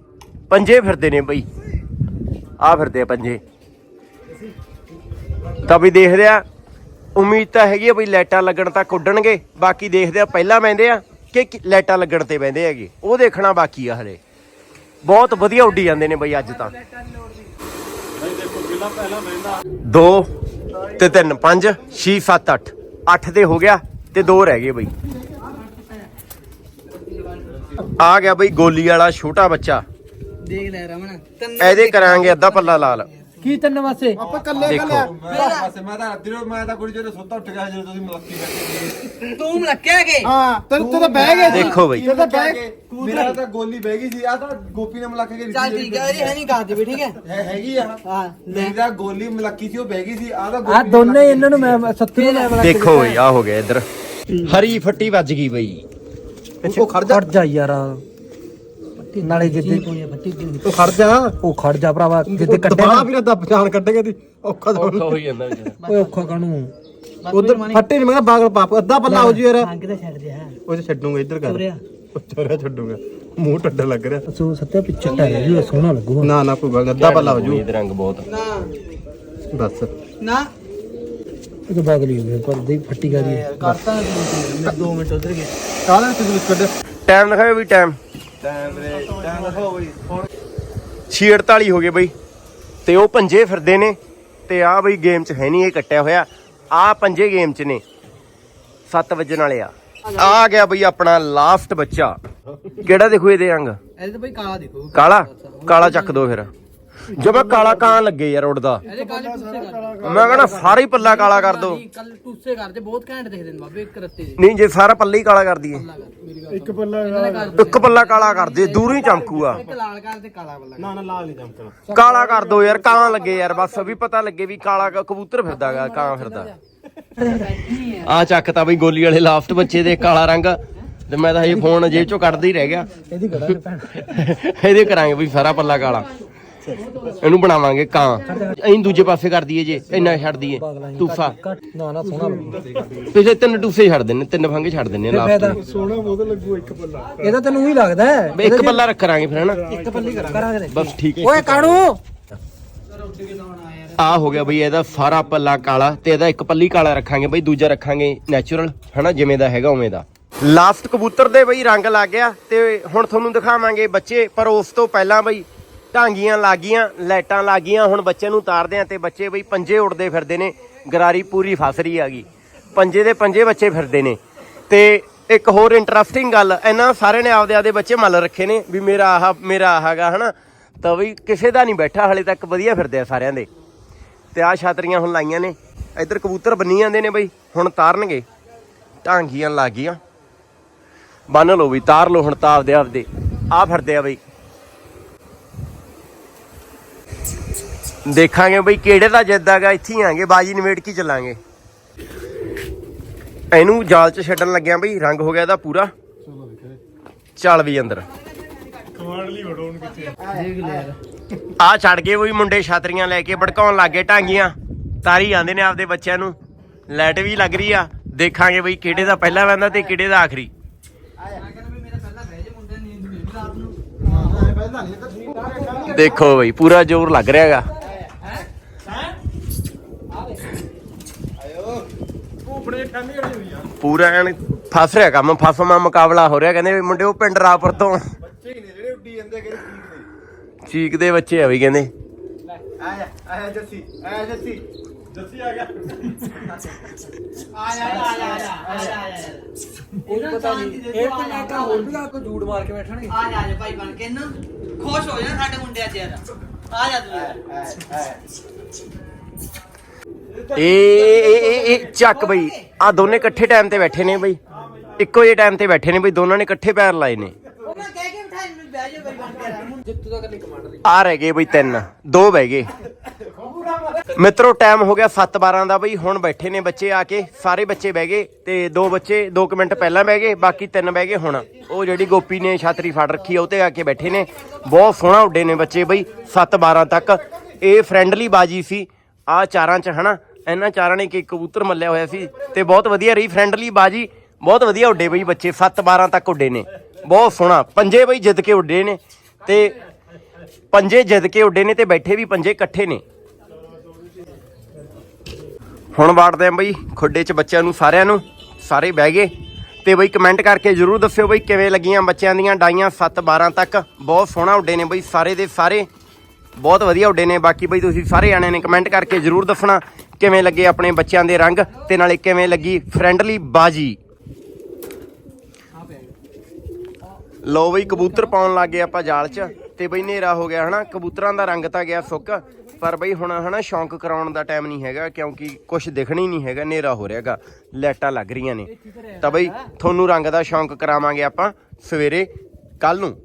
ਪੰਜੇ ਫਿਰਦੇ ਨੇ ਬਈ। ਆ ਫਿਰਦੇ ਆ ਪੰਜੇ। ਤਾਂ ਵੀ ਦੇਖਦੇ ਆ, ਉਮੀਦ ਤਾਂ ਹੈਗੀ ਆ ਬਈ ਲਾਈਟਾਂ ਲੱਗਣ ਤੱਕ ਉੱਡਣਗੇ। ਬਾਕੀ ਦੇਖਦੇ ਆ, ਪਹਿਲਾਂ ਬਹਿੰਦੇ ਆ ਕਿ ਲਾਈਟਾਂ ਲੱਗਣ ਤੇ ਬਹਿੰਦੇ ਹੈਗੇ। ਉਹ ਦੇਖਣਾ ਬਾਕੀ ਆ ਹਲੇ। ਬਹੁਤ ਵਧੀਆ ਉੱਡੀ ਜਾਂਦੇ ਨੇ ਬਈ ਅੱਜ ਤਾਂ। ਦੋ ਤੇ ਤਿੰਨ, ਪੰਜ 6 7 8 8 ਤੇ ਹੋ ਗਿਆ ਤੇ ਦੋ ਰਹਿ ਗਏ ਬਈ। ਆ ਗਿਆ ਬਈ ਗੋਲੀ ਵਾਲਾ ਛੋਟਾ ਬੱਚਾ। ਦੇਖ ਲੈ ਰਮਣ ਇਹਦੇ ਕਰਾਂਗੇ ਅੱਧਾ ਪੱਲਾ ਲਾਲ। ਕੀ ਤਿੰਨ ਵਾਸੇ ਆਪਾਂ ਕੱਲੇ ਦੇਖੋ। ਬਸ ਮੈਂ ਤਾਂ ਦਿਨੋਂ ਮੈਂ ਤਾਂ ਕੁੜੀ ਜਦੋਂ ਸੁੱਤਾ ਉੱਠ ਗਿਆ ਜਦੋਂ ਤੁਸੀਂ ਮਲੱਕੀ ਬੈਠੇ ਤੂੰ ਮਲੱਕਿਆ ਕੇ? ਹਾਂ ਤੈਨੂੰ ਤੇ ਤਾਂ ਬਹਿ ਗਏ ਦੇਖੋ ਬਈ। ਤੇ ਤਾਂ ਬਹਿ ਗਏ ਮੇਰਾ ਤਾਂ ਗੋਲੀ ਬਹਿ ਗਈ ਸੀ। ਆ ਤਾਂ ਗੋਪੀ ਨੇ ਮਲੱਕ ਕੇ ਚੱਲ ਠੀਕ ਹੈ ਇਹ ਹੈ ਨਹੀਂ ਕਰਦੇ ਵੀ ਠੀਕ ਹੈ? ਹੈ ਹੈਗੀ ਆ। ਹਾਂ ਮੇਰੀ ਤਾਂ ਗੋਲੀ ਮਲੱਕੀ ਸੀ ਉਹ ਬਹਿ ਗਈ ਸੀ। ਆ ਤਾਂ ਆ ਦੋਨੇ ਇਹਨਾਂ ਨੂੰ ਮੈਂ ਸੱਤੂ ਨੂੰ ਮੈਂ ਮਲੱਕਿਆ ਦੇਖੋ ਬਈ ਆ ਹੋ ਗਿਆ ਇੱਧਰ। ਹਰੀ ਫੱਟੀ ਵੱਜ ਗਈ ਬਈ। ਉਹ ਖੜ ਜਾ। ਖੜ ਜਾ ਯਾਰ। ਨਾਲੇ ਜਿੱਦੇ ਤੂੰ ਖੜ ਜਾ। ਉਹ ਖੜ ਜਾ ਭਰਾਵਾ ਜਿੱਦੇ ਕੱਢਿਆ ਦਬਾਣਾ ਵੀਰ ਦਾ ਪਛਾਣ ਕੱਢੇਗਾ ਦੀ ਔਖਾ ਤਾਂ ਹੋਈ ਜਾਂਦਾ ਓਏ ਔਖਾ ਕਾਨੂੰ ਉਧਰ ਫੱਟੇ ਨਹੀਂ ਮੈਂ ਬਾਗਲ ਪਾਪ ਅੱਧਾ ਪੱਲਾ ਹੋ ਜੂ ਯਾਰ। ਅੰਗ ਤਾਂ ਛੱਡ ਰਿਹਾ। ਉਹ ਛੱਡੂਗਾ ਇੱਧਰ ਕਰ। ਚੋਰਿਆ ਛੱਡੂਗਾ। ਮੂੰਹ ਟੱਡਾ ਲੱਗ ਰਿਹਾ। ਸੋ ਸੱਤਿਆ ਪਿੱਛੇ ਟਾਇਆ ਜੀ ਸੋਹਣਾ ਲੱਗੂਗਾ। ਨਾ ਨਾ ਕੋਈ ਗੱਲ ਨੀ, ਅੱਧਾ ਪੱਲਾ ਹੋ ਜੂ। ਇਹਦੇ ਰੰਗ ਬਹੁਤ ਬਸ। ਨਾ। ਇਹ ਤਾਂ ਬਾਗਲੀ ਹੋ ਗਿਆ ਪਰ ਦੇ ਫੱਟੀ ਗਾ ਦੀ ਕਰਤਾ 2 ਮਿੰਟ ਉਧਰ ਗਏ। ਕਾਹਦੇ ਵਿੱਚ ਵਿੱਚ ਕੱਢ ਟਾਈਮ ਦਿਖਾਓ ਵੀ ਟਾਈਮ ਟਾਈਮ ਰੇ ਟਾਈਮ ਦਿਖਾਓ ਬਈ। 6:48 ਹੋ ਗਏ ਬਈ। ਤੇ ਉਹ ਪੰਜੇ ਫਿਰਦੇ ਨੇ ਤੇ ਆ ਬਈ ਗੇਮ 'ਚ ਹੈ ਨਹੀਂ ਇਹ ਕੱਟਿਆ ਹੋਇਆ। ਆ ਪੰਜੇ ਗੇਮ 'ਚ ਨੇ। 7 ਵਜਣ ਵਾਲੇ ਆ। ਆ ਗਿਆ ਬਈ ਆਪਣਾ ਲਾਸਟ ਬੱਚਾ। ਕਿਹੜਾ ਦੇਖੋ ਇਹਦੇ ਰੰਗ ਇਹਦੇ ਤੇ ਬਈ ਕਾਲਾ ਦੇਖੋ। ਕਾਲਾ? ਕਾਲਾ ਚੱਕ ਦੋ ਫਿਰ। ਜਮਾ ਕਾਲਾ ਕਾਂ ਲੱਗੇ ਯਾਰ ਉੱਡਦਾ। ਇਹਦੇ ਕਾਲੇ ਟੂਸੇ ਕਰ। ਮੈਂ ਕਹਿੰਦਾ ਸਾਰਾ ਹੀ ਪੱਲਾ ਕਾਲਾ ਕਰ ਦੋ। ਕੱਲ ਟੂਸੇ ਕਰਦੇ ਬਹੁਤ ਘੈਂਟ ਦਿਖਦੇ ਨੇ ਬਾਬੇ ਇੱਕ ਰੱਤੇ ਦੇ ਨਹੀਂ ਜੇ ਸਾਰਾ ਪੱਲਾ ਹੀ ਕਾਲਾ ਕਰ ਦਈਏ। ਮੇਰੀ ਗੱਲ ਇੱਕ ਪੱਲਾ ਇੱਕ ਪੱਲਾ ਕਾਲਾ ਕਰ ਦੇ ਦੂਰੋਂ ਹੀ ਚਮਕੂਗਾ ਇੱਕ ਲਾਲ ਕਰ ਤੇ ਕਾਲਾ ਬੱਲਾ ਨਾ ਨਾ ਲਾਲ ਨਹੀਂ ਚਮਕਣਾ। ਕਾਲਾ ਕਰ ਦੋ ਯਾਰ ਕਾਂ ਲੱਗੇ ਯਾਰ ਬਸ ਵੀ ਪਤਾ ਲੱਗੇ ਵੀ ਕਾਲਾ ਕ- ਕਬੂਤਰ ਫਿਰਦਾਗਾ ਕਾਂ ਫਿਰਦਾ। ਆ। ਚੱਕ ਤਾਂ ਬਈ ਗੋਲੀ ਵਾਲੇ ਲਾਸਟ ਬੱਚੇ ਦੇ ਕਾਲਾ ਰੰਗ। ਤੇ ਮੈਂ ਤਾਂ ਇਹ ਫੋਨ ਜੇਬ ਚੋਂ ਕੱਢਦਾ ਹੀ ਰਹਿ ਗਿਆ। ਇਹਦੀ ਕਰਾਂਗੇ ਭੈਣ। ਇਹਦੇ ਕਰਾਂਗੇ ਬਈ ਸਾਰਾ ਪੱਲਾ ਕਾਲਾ। ਇਹਨੂੰ ਬਣਾਵਾਂਗੇ ਕਾਂ। ਅਸੀਂ ਦੂਜੇ ਪਾਸੇ ਕਰ ਦਈਏ ਜੇ ਇੰਨਾ ਛੱਡ ਦਈਏ। ਟੂਫਾ ਨਾ ਨਾ ਸੋਹਣਾ ਲੱਗੂ। ਪਿਛਲੇ ਤਿੰਨ ਟੂਫੇ ਛੱਡ ਦਿੰਨੇ ਤਿੰਨ ਫੰਗੇ ਛੱਡ ਦਿੰਨੇ ਲਾਸਟ ਸੋਹਣਾ ਬਹੁਤ ਲੱਗੂ ਇੱਕ ਪੱਲਾ। ਇਹਦਾ ਤੈਨੂੰ ਹੀ ਲੱਗਦਾ ਹੈ? ਇੱਕ ਪੱਲਾ ਰੱਖ ਕਰਾਂਗੇ ਫਿਰ ਹਨਾ? ਇੱਕ ਪੱਲੀ ਕਰਾਂਗੇ। ਬਸ ਠੀਕ ਓਏ ਕਾਣੂ! ਆ ਹੋ ਗਿਆ ਬਈ ਇਹਦਾ ਸਾਰਾ ਪੱਲਾ ਕਾਲਾ ਤੇ ਇਹਦਾ ਇੱਕ ਪੱਲੀ ਕਾਲਾ ਰੱਖਾਂਗੇ ਬਈ ਦੂਜਾ ਰੱਖਾਂਗੇ ਨੈਚੁਰਲ ਹਨਾ? ਜਿਵੇਂ ਦਾ ਹੈਗਾ ਉਵੇਂ ਦਾ। ਲਾਸਟ ਕਬੂਤਰ ਦੇ ਬਈ ਰੰਗ ਲੱਗ ਗਿਆ ਤੇ ਹੁਣ ਤੁਹਾਨੂੰ ਦਿਖਾਵਾਂਗੇ ਬੱਚੇ ਪਰ ਉਸ ਤੋਂ ਪਹਿਲਾਂ ਬਈ ਢਾਂਗੀਆਂ ਲੱਗੀਆਂ, ਲਾਈਟਾਂ ਲੱਗੀਆਂ, ਹੁਣ ਬੱਚੇ ਨੂੰ ਉਤਾਰਦੇ ਆ ਤੇ ਬੱਚੇ ਬਈ ਪੰਜੇ ਉੱਡਦੇ ਫਿਰਦੇ ਨੇ, ਗਰਾਰੀ ਪੂਰੀ ਫਸ ਰਹੀ ਹੈਗੀ। ਪੰਜੇ ਦੇ ਪੰਜੇ ਬੱਚੇ ਫਿਰਦੇ ਨੇ। ਤੇ ਇੱਕ ਹੋਰ ਇੰਟਰਸਟਿੰਗ ਗੱਲ, ਇਹਨਾਂ ਸਾਰਿਆਂ ਨੇ ਆਪਦੇ ਆਪਦੇ ਬੱਚੇ ਮੱਲ ਰੱਖੇ ਨੇ, ਵੀ ਮੇਰਾ ਆਹ ਮੇਰਾ ਆਹ ਹੈਗਾ, ਹਨਾ? ਤਾਂ ਬਈ ਕਿਸੇ ਦਾ ਨਹੀਂ ਬੈਠਾ, ਹਲੇ ਤੱਕ ਵਧੀਆ ਫਿਰਦੇ ਆ ਸਾਰਿਆਂ ਦੇ। ਤੇ ਆ ਛਾਤਰੀਆਂ ਹੁਣ ਲਾਈਆਂ ਨੇ। ਇੱਧਰ ਕਬੂਤਰ ਬੰਨੀ ਜਾਂਦੇ ਨੇ ਬਈ, ਹੁਣ ਤਾਰਨਗੇ। ਢਾਂਗੀਆਂ ਲੱਗ ਗਈਆਂ ਬੰਨ ਲਓ ਵੀ ਤਾਰ ਲਓ ਹੁਣ ਤਾਂ ਆਪਦੇ ਆਪਦੇ। ਆ ਫਿਰਦੇ ਆ ਬਈ। ਦੇਖਾਂਗੇ ਬਈ ਕਿਹੜੇ ਦਾ ਜਿੱਦਾਗਾ ਇੱਥੇ ਆਂਗੇ ਬਾਜੀ ਨਿਵੇੜ ਕੀ ਚੱਲਾਂਗੇ। ਇਹਨੂੰ ਜਾਲ 'ਚ ਛੱਡਣ ਲੱਗਿਆ ਬਈ ਰੰਗ ਹੋ ਗਿਆ ਇਹਦਾ ਪੂਰਾ। ਚੱਲ ਵੀ ਅੰਦਰ। ਆ। ਛੱਡ ਕੇ ਵੀ ਮੁੰਡੇ ਛਾਤਰੀਆਂ ਲੈ ਕੇ ਭੜਕਾਉਣ ਲੱਗੇ ਢਾਂਗੀਆਂ। ਤਾਰੀ ਜਾਂਦੇ ਨੇ ਆਪਦੇ ਬੱਚਿਆਂ ਨੂੰ। ਲਾਈਟ ਵੀ ਲੱਗ ਰਹੀ ਆ। ਦੇਖਾਂਗੇ ਬਈ ਕਿਹੜੇ ਦਾ ਪਹਿਲਾ ਵੰਦਾ ਤੇ ਕਿਹੜੇ ਦਾ ਆਖਰੀ। ਦੇਖੋ ਬਈ ਪੂਰਾ ਜ਼ੋਰ ਲੱਗ ਰਿਹਾ ਹੋਈ ਆ ਪੂਰਾ ਐਨ ਫਸ ਰਿਹਾ ਕੰਮ ਫਸਮਾ ਮੁਕਾਬਲਾ ਹੋ ਰਿਹਾ ਕਹਿੰਦੇ ਵੀ ਮੁੰਡੇ ਉਹ ਪਿੰਡ ਰਾਪੁਰ ਤੋਂ। ਬੱਚੇ ਹੀ ਨੇ ਜਿਹੜੇ ਉੱਡੀ ਜਾਂਦੇ ਕਿ ਠੀਕ ਚੀਕ ਦੇ ਬੱਚੇ ਆ ਵੀ ਕਹਿੰਦੇ। ਨੇ ਆ ਜਾ ਆ ਜਾ ਜੱਸੀ ਆ ਜਾ ਜੱਸੀ। ਜੱਸੀ ਆ ਗਿਆ। ਕੋਈ ਪਤਾ ਨਹੀਂ। ਇਹ ਤਾਂ ਮੈਂ ਕਹਾ ਹੋਰ ਵੀ ਆ ਕੋਈ ਝੂਠ ਮਾਰ ਕੇ ਬੈਠਣਗੇ। ਆ ਜਾ ਆ ਜਾ ਭਾਈ ਬਣ ਕੇ ਨਾ। ਖੁਸ਼ ਹੋ ਜਾ ਸਾਡੇ ਮੁੰਡਿਆਂ ਚ ਯਾਰ। ਆ ਜਾ ਤੂੰ। ਏ ਏ ਏ ਏ ਚੱਕ ਬਈ। ਆ ਦੋਨੇ ਇਕੱਠੇ ਟਾਈਮ ਤੇ ਬੈਠੇ ਨੇ ਬਈ। ਇੱਕੋ ਜਿਹੇ ਟਾਈਮ ਤੇ ਬੈਠੇ ਨੇ ਬਈ। ਦੋਨਾਂ ਨੇ ਇਕੱਠੇ ਪੈਰ ਲਾਏ ਨੇ। ਉਹ ਮੈਂ ਕਹਿ ਕੇ ਬਿਠਾਈ ਮੈਨੂੰ ਬਹਿ ਜਾ ਭਾਈ ਬਣ ਕੇ ਯਾਰ। ਜਿੱਤੂ ਦਾ ਕੱਲੀ ਕਮਾਂਡਰ ਦੀ ਆ ਰਹਿ ਗਏ ਬਈ ਤਿੰਨ। ਦੋ ਬਹਿ ਗਏ। ਮਿੱਤਰੋ ਟਾਈਮ ਹੋ ਗਿਆ 7:12 ਦਾ ਬਈ। ਹੁਣ ਬੈਠੇ ਨੇ ਬੱਚੇ ਆ ਕੇ। ਸਾਰੇ ਬੱਚੇ ਬਹਿ ਗਏ ਤੇ ਦੋ ਬੱਚੇ 2 ਮਿੰਟ ਪਹਿਲਾਂ ਬਹਿ ਗਏ ਬਾਕੀ ਤਿੰਨ ਬਹਿ ਗਏ ਹੁਣ। ਉਹ ਜਿਹੜੀ ਗੋਪੀ ਨੇ ਛਾਤਰੀ ਫੜ ਰੱਖੀ ਆ ਉਹ ਤੇ ਆ ਕੇ ਬੈਠੇ ਨੇ। ਬਹੁਤ ਸੋਹਣਾ ਉੱਡੇ ਨੇ ਬੱਚੇ ਬਈ 7:12 ਤੱਕ। ਇਹ ਫਰੈਂਡਲੀ ਬਾਜੀ ਸੀ। ਆ ਚਾਰਾਂ ਚ, ਹਨਾ? ਇਹਨਾਂ ਚਾਰਾਂ ਨੇ ਕਿ ਕਬੂਤਰ ਮੱਲਿਆ ਹੋਇਆ ਸੀ ਤੇ ਬਹੁਤ ਵਧੀਆ ਰਹੀ ਫਰੈਂਡਲੀ ਬਾਜੀ। ਬਹੁਤ ਵਧੀਆ ਉੱਡੇ ਬਈ ਬੱਚੇ 7:12 ਤੱਕ ਉੱਡੇ ਨੇ। ਬਹੁਤ ਸੋਹਣਾ। ਪੰਜੇ ਬਈ ਜਿੱਦ ਕੇ ਉੱਡੇ ਨੇ ਤੇ ਪੰਜੇ ਜਿੱਦ ਕੇ ਉੱਡੇ ਨੇ ਤੇ ਬੈਠੇ ਵੀ ਪੰਜੇ ਇਕੱਠੇ ਨੇ। ਹੁਣ ਵਾੜਦੇ ਆਂ ਬਈ ਖੁੱਡੇ 'ਚ ਬੱਚਿਆਂ ਨੂੰ, ਸਾਰਿਆਂ ਨੂੰ। ਸਾਰੇ ਬਹਿ ਗਏ। ਤੇ ਬਈ ਕਮੈਂਟ ਕਰਕੇ ਜਰੂਰ ਦੱਸਿਓ ਬਈ ਕਿਵੇਂ ਲੱਗੀਆਂ ਬੱਚਿਆਂ ਦੀਆਂ ਡਾਈਆਂ 7 12 ਤੱਕ। ਬਹੁਤ ਸੋਹਣਾ ਉੱਡੇ ਨੇ ਬਈ ਸਾਰੇ ਦੇ ਸਾਰੇ। ਬਹੁਤ ਵਧੀਆ ਉੱਡੇ ਨੇ। ਬਾਕੀ ਬਈ ਤੁਸੀਂ ਸਾਰੇ ਜਾਣਿਆਂ ਨੇ ਕਮੈਂਟ ਕਰਕੇ ਜਰੂਰ ਦੱਸਣਾ ਕਿਵੇਂ ਲੱਗੇ ਆਪਣੇ ਬੱਚਿਆਂ ਦੇ ਰੰਗ ਤੇ ਨਾਲੇ ਕਿਵੇਂ ਲੱਗੀ ਫਰੈਂਡਲੀ ਬਾਜੀ। ਲੋ ਬਈ ਕਬੂਤਰ ਪਾਉਣ ਲੱਗ ਗਏ ਆਪਾਂ ਜਾਲ 'ਚ ਤੇ ਬਈ ਹਨੇਰਾ ਹੋ ਗਿਆ ਹਨਾ। ਕਬੂਤਰਾਂ ਦਾ ਰੰਗ ਤਾਂ ਗਿਆ ਸੁੱਕ, ਪਰ ਬਈ ਹੁਣ ਹਨਾ ਸ਼ੌਂਕ ਕਰਾਉਣ ਦਾ ਟਾਈਮ ਨਹੀਂ ਹੈਗਾ ਕਿਉਂਕਿ ਕੁਝ ਦਿਖਣ ਹੀ ਨਹੀਂ ਹੈਗਾ, ਹਨੇਰਾ ਹੋ ਰਿਹਾਗਾ ਲਾਈਟਾਂ ਲੱਗ ਰਹੀਆਂ ਨੇ। ਤਾਂ ਬਈ ਤੁਹਾਨੂੰ ਰੰਗ ਦਾ ਸ਼ੌਂਕ ਕਰਾਵਾਂਗੇ ਆਪਾਂ ਸਵੇਰੇ ਕੱਲ ਨੂੰ।